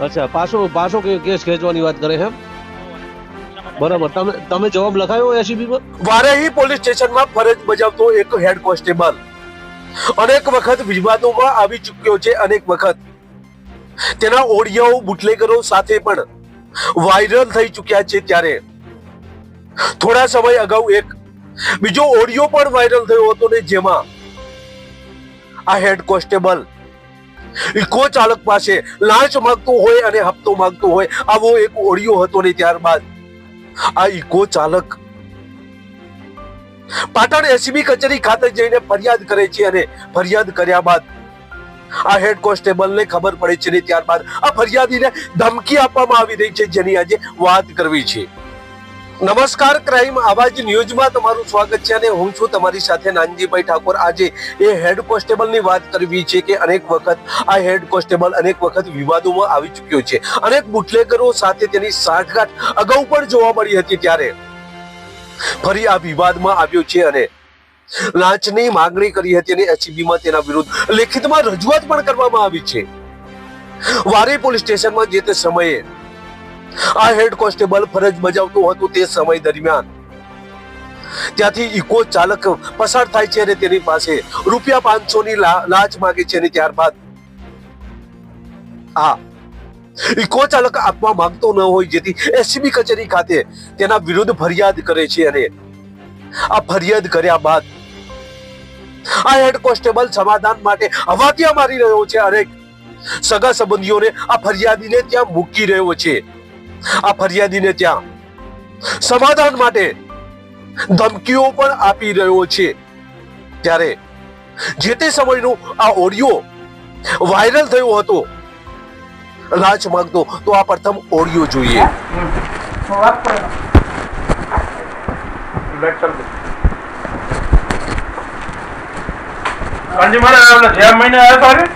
અચ્છા પાછો પાછો કે- કેસ ખેંચવાની વાત કરે છે એમ? બરાબર. તમે તમે જવાબ લખાયો એસીબી પર વારેહી પોલીસ સ્ટેશનમાં ફરજ બજાવતો એક હેડ કોન્સ્ટેબલ. અનેક વખત વિવાદોમાં આવી ચૂક્યો છે અનેક વખત. તેના ઓડિયો બુટલેગરો સાથે પણ વાયરલ થઈ ચૂક્યા છે ત્યારે. થોડા સમય અગાઉ એક બીજો ઓડિયો પણ વાયરલ થયો હતો ને જેમાં આ હેડ કોન્સ્ટેબલ. ઇકો ચાલક પાસે લાંચ માંગતો હોય અને હપ્તો માંગતો હોય, આવો એક ઓડિયો હતો ને ત્યારબાદ. આ ઇકો ચાલક પાટણ એસીબી કચેરી ખાતે જઈને ફરિયાદ કરે છે અને ફરિયાદ કર્યા બાદ આ હેડ કોન્સ્ટેબલને ખબર પડે છે ને ત્યારબાદ આ ફરિયાદીને ધમકી આપવામાં આવી રહી છે જેની આજે વાત કરવી છે. નમસ્કાર, ક્રાઇમ આવાજ ન્યૂઝમાં તમારું સ્વાગત છે અને હું છું તમારી સાથે નાનજીભાઈ ઠાકોર. આજે એ હેડ કોન્સ્ટેબલની વાત કરવી છે કે અનેક વખત આ હેડ કોન્સ્ટેબલ અનેક વખત વિવાદોમાં આવી ચૂક્યો છે. અનેક બુટલેગરો સાથે તેની સાંઠગાંઠ અગાઉ પણ જોવા મળી હતી ત્યારે ફરી આ વિવાદમાં આવ્યો છે અને લાંચની માંગણી કરી હતી અને એચબીમાં તેના વિરુદ્ધ લેખિતમાં રજૂઆત પણ કરવામાં આવી છે. વારી પોલીસ સ્ટેશનમાં જે તે સમયે આ હેડ કોન્સ્ટેબલ ફરજ બજાવતો હતો તે સમય દરમિયાન. ત્યાંથી ઇકો ચાલક પસાર થાય છે અને તેની પાસે રૂપિયા પાંચસો ની લાંચ માંગે છે અને ત્યારબાદ હા, ઇકો ચાલક આપવા માંગતો ન હોય જેથી એસસીબી કચેરી ખાતે તેના વિરુદ્ધ ફરિયાદ કરે છે અને આ ફરિયાદ કર્યા બાદ આ હેડ કોન્સ્ટેબલ સમાધાન માટે હવાતિયા મારી રહ્યો છે અને સગા સંબંધીઓને આ ફરિયાદીને ત્યાં મૂકી રહ્યો છે. આ ફરિયાદીને ત્યાં સમાધાન માટે ધમકીઓ પણ આપી રહ્યો છે. ત્યારે જે તે સમયનો આ ઓડિયો વાયરલ થયો હતો લાંચ માંગતો, તો આ પ્રથમ ઓડિયો જોઈએ. મહિને આવ્યો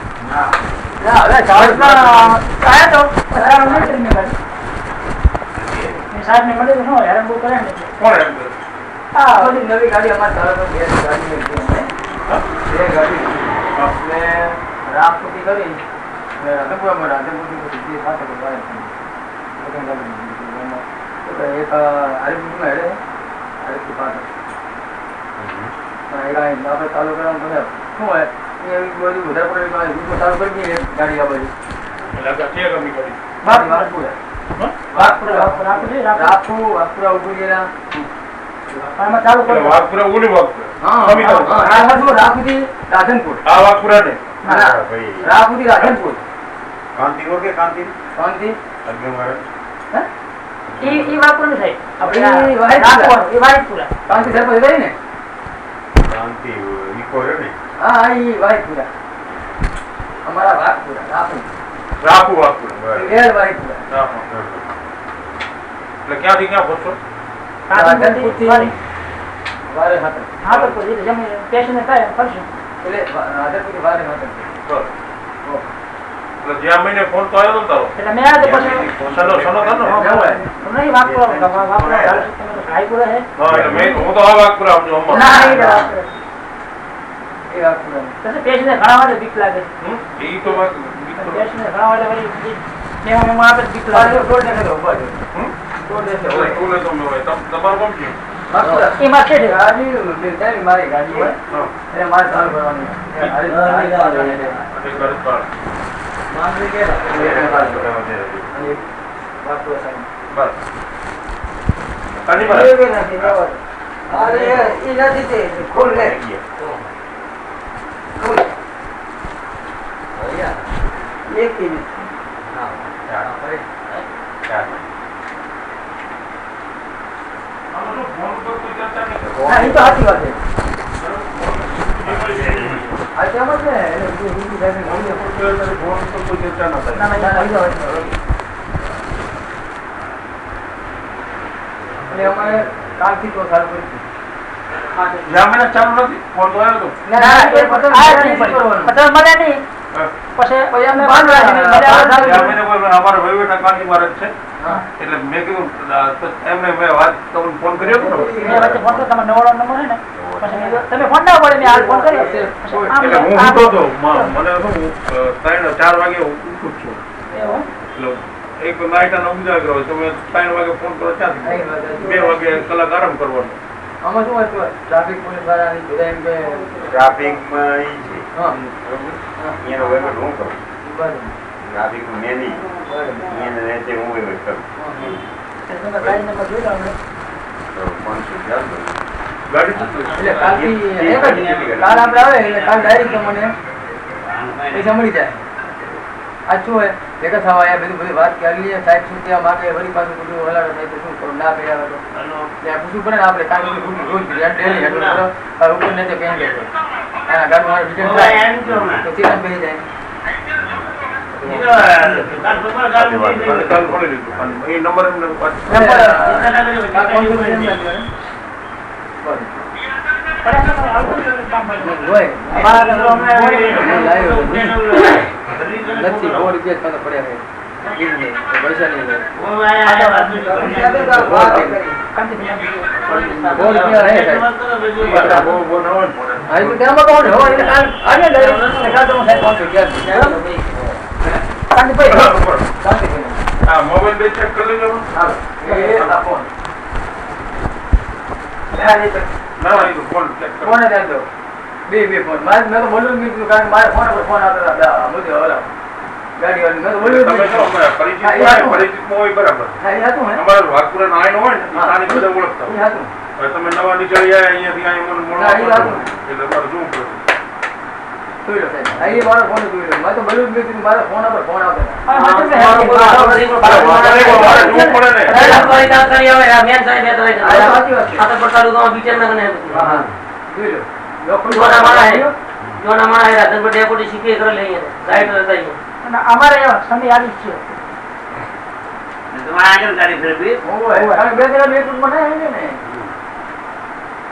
સાહેબ ને મળે તો શું હેરાન બહુ કરે ને કોણ હેરાન કરે? નવી ગાડી અમારે ચાલતો બે ગાડી. બે ગાડી આપણે રામપુટી કરી અને રાધનપુરામાં રાધનપુટી કરી જે સાથે હતી. એક આરીફપુરમાં હેડે. હા, એ ગાડી આપણે ચાલુ કરવાનું બધા શું હોય એ બધું વધારે પડે ચાલુ કરી દઈએ ગાડી આ બાજુ. એટલે કે કે અમારા વાઘપુરા રાપુ રાખું. વાઘપુરા એટલે ક્યાંથી ક્યાં પહોંચો રાધનપુરથી વાળી. વારે હાથર હા તો કોઈ રીતે જમી સ્ટેશને થાય એમ કરશું. એટલે વા- રાધનપુરી વારે હાથર બસ. એટલે જ્યાં મહિને ફોન તો આવ્યો તો ને તારો. એટલે મેં આ તો પછી સનો સનો ને? એવું હોય. નહીં વાપરો વાપરો ચાલે છે, તમે તો ભાઈપુરા છે હા એટલે મેં હું તો આ વાઘપુરા સમજો હમણાં. ના ઈ જ વાપરો. એ વાઘપુરા પછી સ્ટેશને ઘણા માટે બીક લાગે. મારી ગાડી હોય હા. એટલે મારે ચાલુ કેલા? અને એક વાઘપુરા સાઈડ. બસ. અરે એ નથી તે ખોલ લે ખોલ એક મિનિટ આનો શું ફોન પર કોઈ ચર્ચા નહીં કરે? હા, ઈ તો સાચી વાત છે આ કેમ છે એટલે બીજું બીજું સાહેબ ફોન પર કોઈ ચર્ચા- ફોન પર કોઈ ચર્ચા ના થાય. ના, ના, ઈ સાચી વાત છે. અમારે કાલથી તો સારું કરી જ્યાં મહિને ચાલુ નથી? ફોન પછી આ નહીં પડી. પછી મળે નહીં હા. પછી પછી અમે બંધ રાખીને બંધ મળે આવે રાખીને ચાલુ. જ્યાં મહિને કોઈ અમારે વહીવટા કાંજી મારે છે એટલે મેં કીધું એમને મેં વાત તમને ફોન કર્યો હતો ને? ફોન કર્યો, તમારો નવાણું નંબર છે ને પછી મેં કીધું, તમે ફોન ના પડે મેં હાલ ફોન કર્યો એટલે હું આમ- હતો મને શું ત્રણ ચાર વાગે ઉઠું જ છું? એટલે એક નાઈટ અને ઊંઘા ગયો તો ત્રણ વાગે ફોન કરો ક્યાંથી બે વાગે કલાક આરામ કરવાનો આમાં શું હતું ટ્રાફિક પોલીસ વાળાની બધા એમ કે ટ્રાફિકમાં ઈ છે એનો વહીવટ હું કરું બરાબર ટ્રાફિકમાં મેં એને રહેતે હું વહીવટ કરું તમે ગાડી નંબર જોઈ લો હમણાં. તો પાંચસો ચાલતો ગાડી શું એટલે કાલથી એક જ કાલ આપણે આવે એટલે કાલ ડાયરેક્ટ તમને પૈસા મળી જાય. આ શું હોય? ભેગા થવા આવ્યા બધું બધી વાત કરી લઈએ સાહેબ શું માંગે વળી પાછું બધું હલાડો થાય તો શું કરું ના હોય તો. એટલે પૂછવું પડે ને આપણે કાલ બધું રોજ ડેલી હેડલ કરો. ઉપર ને તે પહેન લેજો હા ગાડી મારે રિટર્ન થાય. તો સીધા બેસી જાય. નથી રૂપિયા જ પડ્યા છે પૈસા નહીં મોબાઈલ બે ચેક કરી લેજો. ફોન. બે બે ફોન. મારે મેં તો બોલ્યું નહીં કારણ કે મારે ફોન પર ફોન આવતા હતા બધે ગાડી વાળી મેં તો બોલ્યું નહીં. પરિચિત હોય બરાબર. અમારા વાઘપુરા નાયણ હોય ને. નાની બધા ઓળખતા. હવે તમે નવા નીકળી આવ્યા અહીંયાથી અહીંયા મને હતું. એટલે તમારે જોવું પડે અમારે એવા સમય આવી છે છે આગળ ગાડી ફેરવી બે જણા બે ગ્રુપમાં બનાવી ને.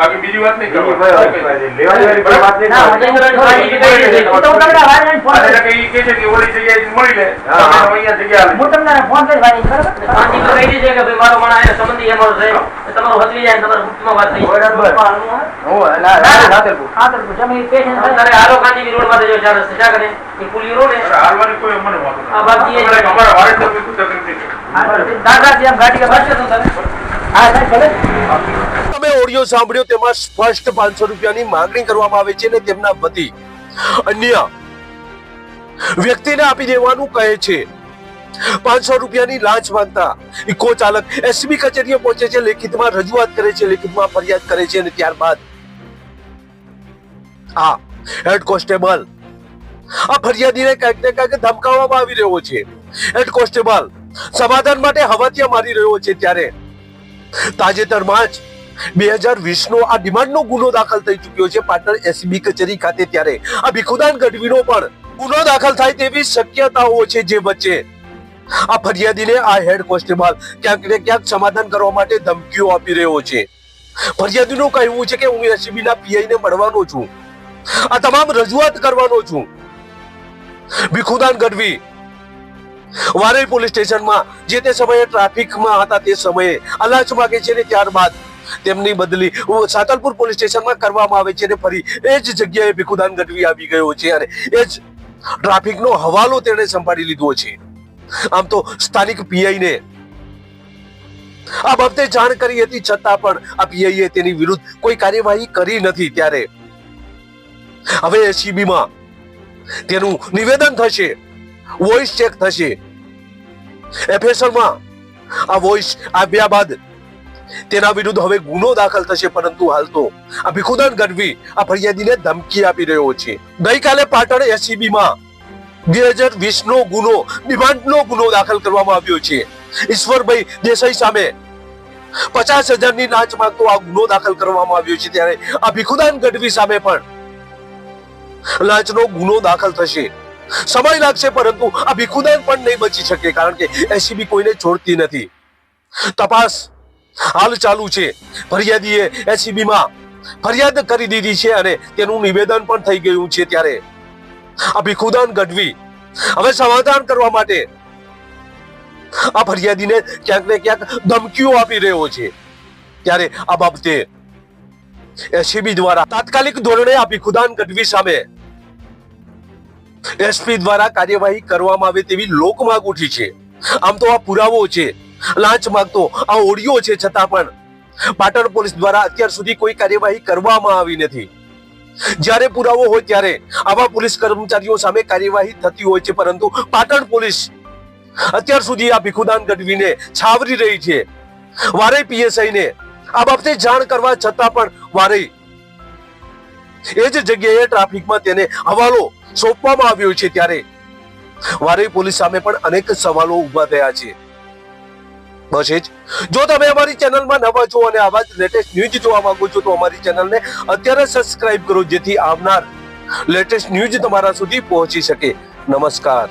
જ. બાકી બીજી વાત નહીં કરવાની. કે છે કે ઓલી મળી લે. અહીંયા જગ્યા હું તમને ફોન ભાઈ બરાબર કહી દીધું કે ભાઈ મારો માણસ સંબંધી તમારું હતવી જાય તમારા ગુપ્તમાં વાત થઈ. બરાબર. ના, પેશન્ટ રોડમાં જો ચાર રસ્તે શા કરે. એ પુલી રોડ. ને હાલવાની કોઈ મને વાંધો આ બાકી એ- અમારે- અમારા કોઈ તકલીફ નહીં. દાદરાથી આમ ગાડી કે બસ તો તમે. તમે ઓડિયો સાંભળ્યો, તેમાં સ્પષ્ટ પાંચસો રૂપિયાની માંગણી કરવામાં આવે છે અને તેમના પતિ અન્ય વ્યક્તિને આપી દેવાનું કહે છે. પાંચસો રૂપિયાની લાંચ માંગતા ઇકો ચાલક એસબી કચેરીએ પહોંચે છે, લેખિતમાં રજૂઆત કરે છે, લેખિતમાં ફરિયાદ કરે છે અને ત્યારબાદ આ હેડ કોન્સ્ટેબલ આ ફરિયાદીને કંઈક ને કંઈક ધમકાવવામાં આવી રહ્યો છે. હેડ કોન્સ્ટેબલ સમાધાન માટે હવાતિયા મારી રહ્યો છે ત્યારે તાજેતરમાં જ બે હજાર વીસ નો આ ડિમાન્ડનો ગુનો દાખલ થઈ ચુક્યો છે પાટણ એસબી કચેરી ખાતે ત્યારે. આ ભીખુદાન ગઢવીનો પણ ગુનો દાખલ થાય તેવી શક્યતાઓ છે જે વચ્ચે. આ ફરિયાદીને આ હેડ કોન્સ્ટેબલ ક્યાંક ને ક્યાંક સમાધાન કરવા માટે ધમકીઓ આપી રહ્યો છે. ફરિયાદીનું કહેવું છે કે હું એસબી ના પીઆઈ ને મળવાનો છું. આ તમામ રજૂઆત કરવાનો છું. ભીખુદાન ગઢવી વારઈ પોલીસ સ્ટેશનમાં જે તે સમયે ટ્રાફિકમાં હતા તે સમયે અલાચ માગે છે ને ત્યારબાદ તેમની બદલી સાતલપુર પોલીસ સ્ટેશનમાં કરવામાં આવે છે અને ફરી એ જ જગ્યાએ ભીખુદાન ગઢવી આવી ગયો છે અને એ જ ટ્રાફિકનો હવાલો તેણે સંભાળી લીધો છે. આમ તો સ્થાનિક પીઆઈ ને આ બાબતે જાણ કરી હતી છતાં પણ આ પીઆઈએ તેની વિરુદ્ધ કોઈ કાર્યવાહી કરી નથી ત્યારે. હવે એસીબીમાં તેનું નિવેદન થશે. વોઇસ ચેક થશે. FSL આ વોઇસ આપ્યા બાદ તેના વિરુદ્ધ હવે ગુનો દાખલ થશે, પરંતુ હાલ તો આ ભીખુદાન ગઢવી આ ફરિયાદીને ધમકી આપી રહ્યો છે. ગઈકાલે પાટણ એસીબીમાં બે હજાર વીસ નો ગુનો, ડિમાન્ડનો ગુનો દાખલ કરવામાં આવ્યો છે. ઈશ્વરભાઈ દેસાઈ સામે પચાસ હજારની લાંચ માંગતો આ ગુનો દાખલ કરવામાં આવ્યો છે, ત્યારે આ ભીખુદાન ગઢવી સામે પણ લાંચનો ગુનો દાખલ થશે. સમય લાગશે, પરંતુ આ ભીખુદાન પણ નહીં બચી શકે, કારણ કે એસીબી કોઈને છોડતી નથી. તપાસ હાલ ચાલુ છે. ફરિયાદીએ એસીબીમાં ફરિયાદ કરી દીધી છે અને તેનું નિવેદન પણ થઈ ગયું છે ત્યારે. આ ભીખુદાન ગઢવી હવે સમાધાન કરવા માટે આ ફરિયાદીને ક્યાંક ને ક્યાંક ધમકીઓ આપી રહ્યો છે. ત્યારે આ બાબતે એસીબી દ્વારા તાત્કાલિક ધોરણે આ ભીખુદાન ગઢવી સામે એસપી દ્વારા કાર્યવાહી કરવામાં આવે તેવી લોકમાંગ ઉઠી છે. આમ તો આ પુરાવો છે. લાંચ માંગતો આ ઓડિયો છે છતાં પણ. પાટણ પોલીસ દ્વારા અત્યાર સુધી કોઈ કાર્યવાહી કરવામાં આવી નથી. જ્યારે પુરાવો હોય ત્યારે આવા પોલીસ કર્મચારીઓ સામે કાર્યવાહી થતી હોય છે, પરંતુ પાટણ પોલીસ અત્યાર સુધી આ ભીખુદાન ગઢવીને છાવરી રહી છે. વારે પીએસઆઈ ને આ બાબતે જાણ કરવા છતાં પણ વારે એ જ જગ્યાએ ટ્રાફિકમાં તેને હવાલો સોંપવામાં આવ્યો છે ત્યારે. વારે પોલીસ સામે પણ અનેક સવાલો ઊભા થયા છે. બસ જો તમે અમારી ચેનલમાં નવા છો અને આવા જ લેટેસ્ટ ન્યૂઝ જોવા માંગો છો, તો અમારી ચેનલને અત્યારે સબસ્ક્રાઇબ કરો જેથી આવનાર લેટેસ્ટ ન્યૂઝ તમારા સુધી પહોંચી શકે. નમસ્કાર.